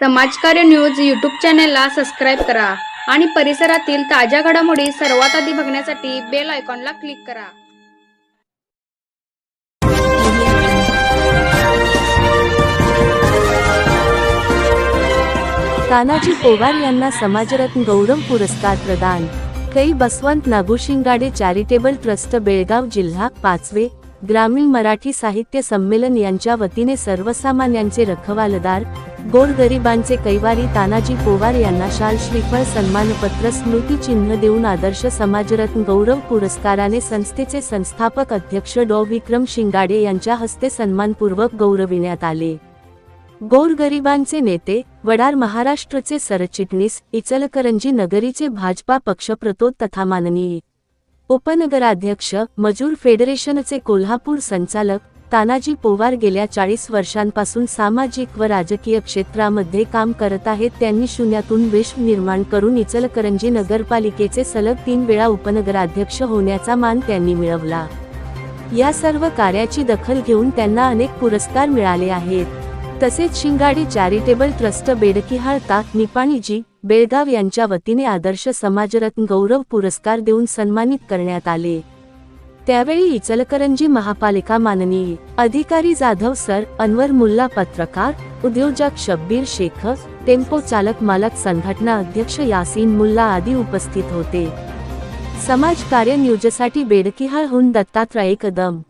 समाजकार्य news YouTube चॅनेलला subscribe करा आणि परिसरातील ताज्या घडामोडी सर्वात आधी बघण्यासाठी बेल आयकॉनला क्लिक करा. तानाजी पोवार यांना समाजरत्न गौरव पुरस्कार प्रदान. कै बसवंत नागुशिंगाडे चॅरिटेबल ट्रस्ट बेळगाव जिल्हा पाचवे ग्रामीण मराठी साहित्य संमेलन यांच्या वतीने सर्वसामान्यांचे रखवालदार गोरगरिबांचे कैवारी तानाजी पोवार यांना शाल श्रीफळ सन्मानपत्र स्मृतिचिन्ह देऊन आदर्श समाजरत्न गौरव पुरस्काराने संस्थेचे संस्थापक अध्यक्ष डॉ. विक्रम शिंगाडे यांच्या हस्ते सन्मानपूर्वक गौरविण्यात आले. गोरगरिबांचे नेते वडार महाराष्ट्रचे सरचिटणीस इचलकरंजी नगरीचे भाजपा पक्षप्रतोद तथा माननीय उपनगराध्यक्ष मजूर फेडरेशनचे कोल्हापूर संचालक तानाजी पोवार गेल्या चाळीस वर्षांपासून सामाजिक व राजकीय क्षेत्रामध्ये काम करत आहेत. त्यांनी शून्यातून विश्व निर्माण करून इचलकरंजी नगरपालिकेचे सलग तीन वेळा उपनगराध्यक्ष होण्याचा मान त्यांनी मिळवला. या सर्व कार्याची दखल घेऊन त्यांना अनेक पुरस्कार मिळाले आहेत. तसेच शिंगाडी चॅरिटेबल ट्रस्ट बेडकिहाळ ता निपाणीजी बेळगाव यांच्या वतीने आदर्श समाजरत्न गौरव पुरस्कार देऊन सन्मानित करण्यात आले. त्यावेळी इचलकरंजी महापालिका माननीय अधिकारी जाधव सर अनवर मुल्ला पत्रकार उद्योजक शब्बीर शेख टेम्पो चालक मालक संघटना अध्यक्ष यासीन मुल्ला आदी उपस्थित होते. समाज कार्य न्यूजसाठी बेडकिहाळहून दत्तात्रय कदम.